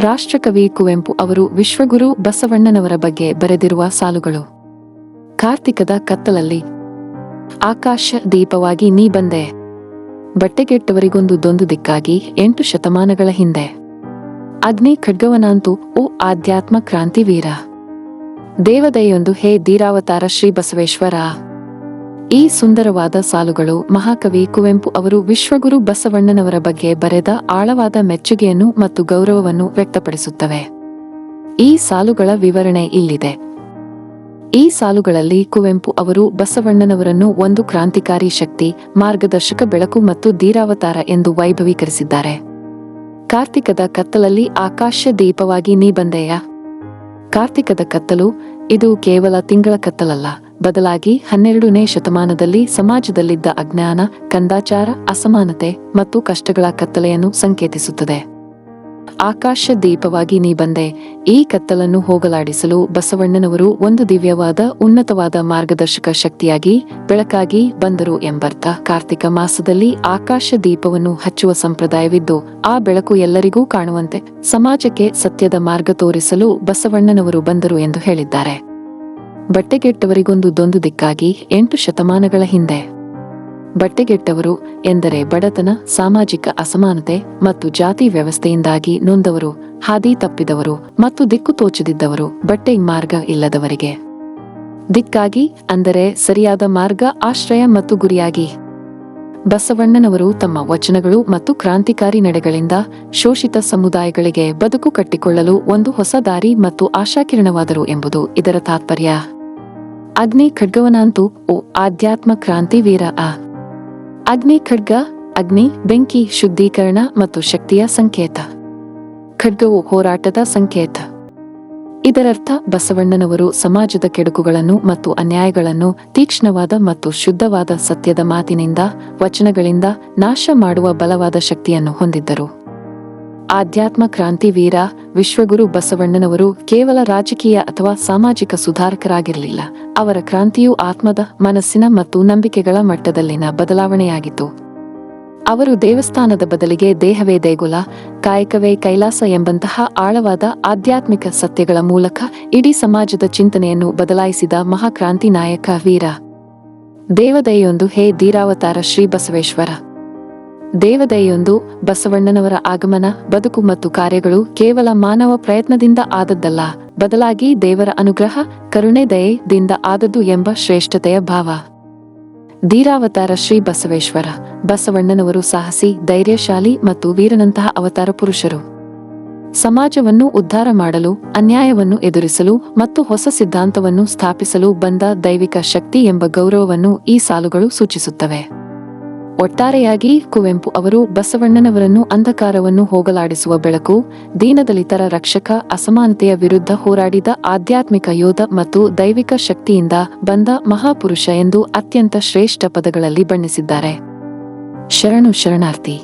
ರಾಷ್ಟ್ರಕವಿ ಕುವೆಂಪು ಅವರು ವಿಶ್ವಗುರು ಬಸವಣ್ಣನವರ ಬಗ್ಗೆ ಬರೆದಿರುವ ಸಾಲುಗಳು. ಕಾರ್ತಿಕದ ಕತ್ತಲಲ್ಲಿ, ಆಕಾಶ ದೀಪವಾಗಿ ನೀ ಬಂದೆ. ಬಟ್ಟೆಗೆಟ್ಟವರಿಗೊಂದು ದೊಂದು ದಿಕ್ಕಾಗಿ ಎಂಟು ಶತಮಾನಗಳ ಹಿಂದೆ. ಅಗ್ನಿ ಖಡ್ಗವನಾಂತು ಓ ಆಧ್ಯಾತ್ಮ ಕ್ರಾಂತಿವೀರ. ದೇವದಯೊಂದು ಹೇ ಧೀರಾವತಾರ ಶ್ರೀ ಬಸವೇಶ್ವರ. ಈ ಸುಂದರವಾದ ಸಾಲುಗಳು ಮಹಾಕವಿ ಕುವೆಂಪು ಅವರು ವಿಶ್ವಗುರು ಬಸವಣ್ಣನವರ ಬಗ್ಗೆ ಬರೆದ ಆಳವಾದ ಮೆಚ್ಚುಗೆಯನ್ನು ಮತ್ತು ಗೌರವವನ್ನು ವ್ಯಕ್ತಪಡಿಸುತ್ತವೆ. ಈ ಸಾಲುಗಳ ವಿವರಣೆ ಇಲ್ಲಿದೆ. ಈ ಸಾಲುಗಳಲ್ಲಿ ಕುವೆಂಪು ಅವರು ಬಸವಣ್ಣನವರನ್ನು ಒಂದು ಕ್ರಾಂತಿಕಾರಿ ಶಕ್ತಿ, ಮಾರ್ಗದರ್ಶಕ ಬೆಳಕು ಮತ್ತು ಧೀರಾವತಾರ ಎಂದು ವೈಭವೀಕರಿಸಿದ್ದಾರೆ. ಕಾರ್ತಿಕದ ಕತ್ತಲಲ್ಲಿ ಆಕಾಶ ದೀಪವಾಗಿ ನೀ ಬಂದೆಯ? ಕಾರ್ತಿಕದ ಕತ್ತಲು, ಇದು ಕೇವಲ ತಿಂಗಳ ಕತ್ತಲಲ್ಲ ಬದಲಾಗಿ ಹನ್ನೆರಡನೇ ಶತಮಾನದಲ್ಲಿ ಸಮಾಜದಲ್ಲಿದ್ದ ಅಜ್ಞಾನ, ಕಂದಾಚಾರ, ಅಸಮಾನತೆ ಮತ್ತು ಕಷ್ಟಗಳ ಕತ್ತಲೆಯನ್ನು ಸಂಕೇತಿಸುತ್ತದೆ. ಆಕಾಶ ದೀಪವಾಗಿ ನೀ ಬಂದೆ. ಈ ಕತ್ತಲನ್ನು ಹೋಗಲಾಡಿಸಲು ಬಸವಣ್ಣನವರು ಒಂದು ದಿವ್ಯವಾದ, ಉನ್ನತವಾದ ಮಾರ್ಗದರ್ಶಕ ಶಕ್ತಿಯಾಗಿ ಬೆಳಕಾಗಿ ಬಂದರು ಎಂಬರ್ಥ. ಕಾರ್ತಿಕ ಮಾಸದಲ್ಲಿ ಆಕಾಶ ದೀಪವನ್ನು ಹಚ್ಚುವ ಸಂಪ್ರದಾಯವಿದ್ದು, ಆ ಬೆಳಕು ಎಲ್ಲರಿಗೂ ಕಾಣುವಂತೆ ಸಮಾಜಕ್ಕೆ ಸತ್ಯದ ಮಾರ್ಗ ತೋರಿಸಲು ಬಸವಣ್ಣನವರು ಬಂದರು ಎಂದು ಹೇಳಿದ್ದಾರೆ. ಬಟ್ಟೆಗೆಟ್ಟವರಿಗೊಂದು ದೊಂದು ದಿಕ್ಕಾಗಿ ಎಂಟು ಶತಮಾನಗಳ ಹಿಂದೆ. ಬಟ್ಟೆಗೆಟ್ಟವರು ಎಂದರೆ ಬಡತನ, ಸಾಮಾಜಿಕ ಅಸಮಾನತೆ ಮತ್ತು ಜಾತಿ ವ್ಯವಸ್ಥೆಯಿಂದಾಗಿ ನೊಂದವರು, ಹಾದಿ ತಪ್ಪಿದವರು ಮತ್ತು ದಿಕ್ಕು ತೋಚದಿದ್ದವರು ಬಟ್ಟೆ ಮಾರ್ಗ ಇಲ್ಲದವರಿಗೆ. ದಿಕ್ಕಾಗಿ ಅಂದರೆ ಸರಿಯಾದ ಮಾರ್ಗ, ಆಶ್ರಯ ಮತ್ತು ಗುರಿಯಾಗಿ. ಬಸವಣ್ಣನವರು ತಮ್ಮ ವಚನಗಳು ಮತ್ತು ಕ್ರಾಂತಿಕಾರಿ ನಡೆಗಳಿಂದ ಶೋಷಿತ ಸಮುದಾಯಗಳಿಗೆ ಬದುಕು ಕಟ್ಟಿಕೊಳ್ಳಲು ಒಂದು ಹೊಸ ದಾರಿ ಮತ್ತು ಆಶಾಕಿರಣವಾದರು ಎಂಬುದು ಇದರ ತಾತ್ಪರ್ಯ. ಅಗ್ನಿ ಖಡ್ಗವನಾಂತು ಓ ಆಧ್ಯಾತ್ಮ ಕ್ರಾಂತಿ ವೀರ ಆ. ಅಗ್ನಿ ಖಡ್ಗ, ಅಗ್ನಿ, ಬೆಂಕಿ ಶುದ್ಧೀಕರಣ ಮತ್ತು ಶಕ್ತಿಯ ಸಂಕೇತ. ಖಡ್ಗವು ಹೋರಾಟದ ಸಂಕೇತ. ಇದರರ್ಥ ಬಸವಣ್ಣನವರು ಸಮಾಜದ ಕೆಡುಕುಗಳನ್ನು ಮತ್ತು ಅನ್ಯಾಯಗಳನ್ನು ತೀಕ್ಷ್ಣವಾದ ಮತ್ತು ಶುದ್ಧವಾದ ಸತ್ಯದ ಮಾತಿನಿಂದ, ವಚನಗಳಿಂದ ನಾಶ ಮಾಡುವ ಬಲವಾದ ಶಕ್ತಿಯನ್ನು ಹೊಂದಿದ್ದರು. ಆಧ್ಯಾತ್ಮ ಕ್ರಾಂತಿ ವೀರ ವಿಶ್ವಗುರು ಬಸವಣ್ಣನವರು ಕೇವಲ ರಾಜಕೀಯ ಅಥವಾ ಸಾಮಾಜಿಕ ಸುಧಾರಕರಾಗಿರಲಿಲ್ಲ. ಅವರ ಕ್ರಾಂತಿಯು ಆತ್ಮದ, ಮನಸ್ಸಿನ ಮತ್ತು ನಂಬಿಕೆಗಳ ಮಟ್ಟದಲ್ಲಿನ ಬದಲಾವಣೆಯಾಗಿತ್ತು. ಅವರು ದೇವಸ್ಥಾನದ ಬದಲಿಗೆ ದೇಹವೇ ದೇಗುಲ, ಕಾಯಕವೇ ಕೈಲಾಸ ಎಂಬಂತಹ ಆಳವಾದ ಆಧ್ಯಾತ್ಮಿಕ ಸತ್ಯಗಳ ಮೂಲಕ ಇಡೀ ಸಮಾಜದ ಚಿಂತನೆಯನ್ನು ಬದಲಾಯಿಸಿದ ಮಹಾಕ್ರಾಂತಿ ನಾಯಕ ವೀರ. ದೇವದೈಯೊಂದು ಹೇ ಧೀರಾವತಾರ ಶ್ರೀ ಬಸವೇಶ್ವರ. ದೇವದೈಯೊಂದು ಬಸವಣ್ಣನವರ ಆಗಮನ, ಬದುಕು ಮತ್ತು ಕಾರ್ಯಗಳು ಕೇವಲ ಮಾನವ ಪ್ರಯತ್ನದಿಂದ ಆದದ್ದಲ್ಲ, ಬದಲಾಗಿ ದೇವರ ಅನುಗ್ರಹ, ಕರುಣೆ ದಯೆದಿಂದ ಆದದ್ದು ಎಂಬ ಶ್ರೇಷ್ಠತೆಯ ಭಾವ. ಧೀರಾವತಾರ ಶ್ರೀ ಬಸವೇಶ್ವರ. ಬಸವಣ್ಣನವರು ಸಾಹಸಿ, ಧೈರ್ಯಶಾಲಿ ಮತ್ತು ವೀರನಂತಹ ಅವತಾರ ಪುರುಷರು. ಸಮಾಜವನ್ನು ಉದ್ಧಾರ ಮಾಡಲು, ಅನ್ಯಾಯವನ್ನು ಎದುರಿಸಲು ಮತ್ತು ಹೊಸ ಸಿದ್ಧಾಂತವನ್ನು ಸ್ಥಾಪಿಸಲು ಬಂದ ದೈವಿಕ ಶಕ್ತಿ ಎಂಬ ಗೌರವವನ್ನು ಈ ಸಾಲುಗಳು ಸೂಚಿಸುತ್ತವೆ. ಒಟ್ಟಾರೆಯಾಗಿ ಕುವೆಂಪು ಅವರು ಬಸವಣ್ಣನವರನ್ನು ಅಂಧಕಾರವನ್ನು ಹೋಗಲಾಡಿಸುವ ಬೆಳಕು, ದೀನದಲಿತರ ರಕ್ಷಕ, ಅಸಮಾನತೆಯ ವಿರುದ್ಧ ಹೋರಾಡಿದ ಆಧ್ಯಾತ್ಮಿಕ ಯೋಧ ಮತ್ತು ದೈವಿಕ ಶಕ್ತಿಯಿಂದ ಬಂದ ಮಹಾಪುರುಷ ಎಂದು ಅತ್ಯಂತ ಶ್ರೇಷ್ಠ ಪದಗಳಲ್ಲಿ ಬಣ್ಣಿಸಿದ್ದಾರೆ. ಶರಣು ಶರಣಾರ್ಥಿ!